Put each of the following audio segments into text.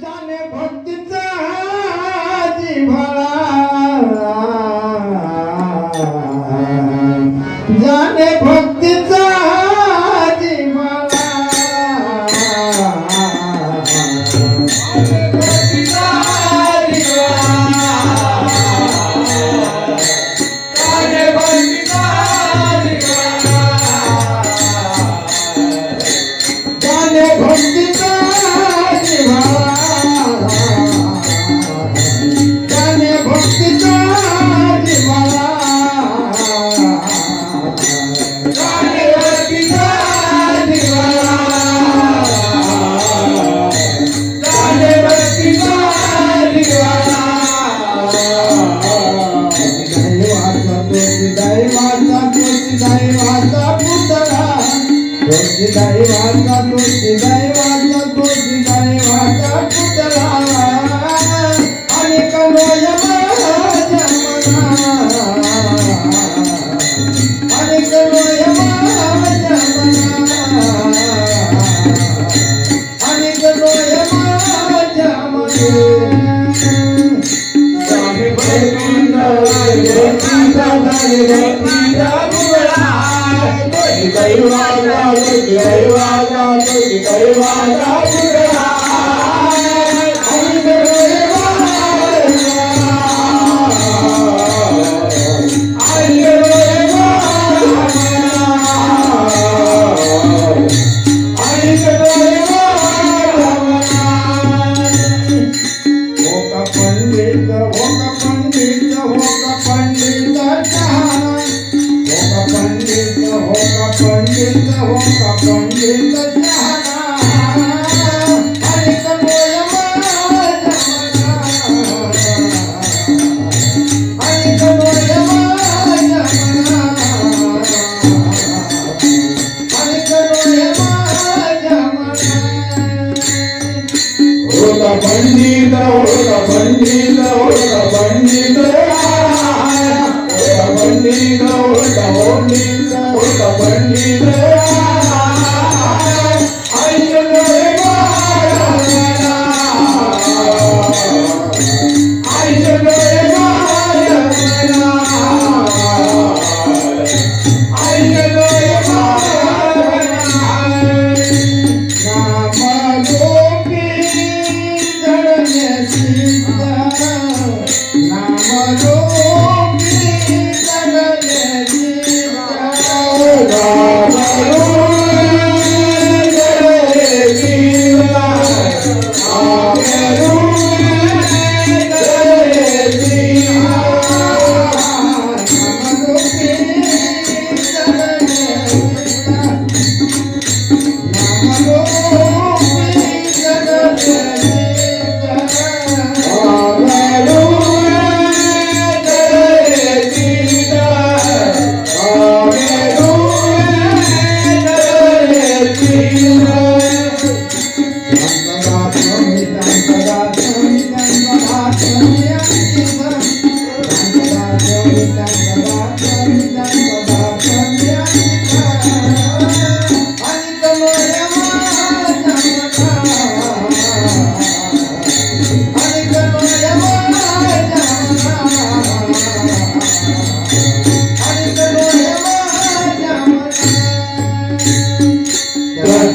जाने भक्तीचा जिव्हाळा दैवाचा तुझी दैवाचा तुझी दैवाचा पुतला आणि कनोय आणि कनोय आणि कनोय स्वामी भक्ती दादा भक्ती दादा भक्ती दादा దైవాదానికి దైవాదానికి దైవాదానికి Lord Yeah.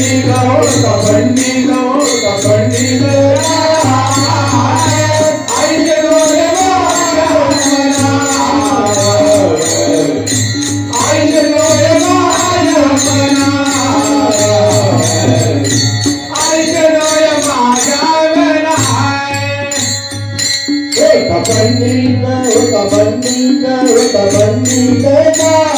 கபண்டிலோ கபண்டிலோ கபண்டிலோ கபண்டிலோ கபண்டிலோ கபண்டிலோ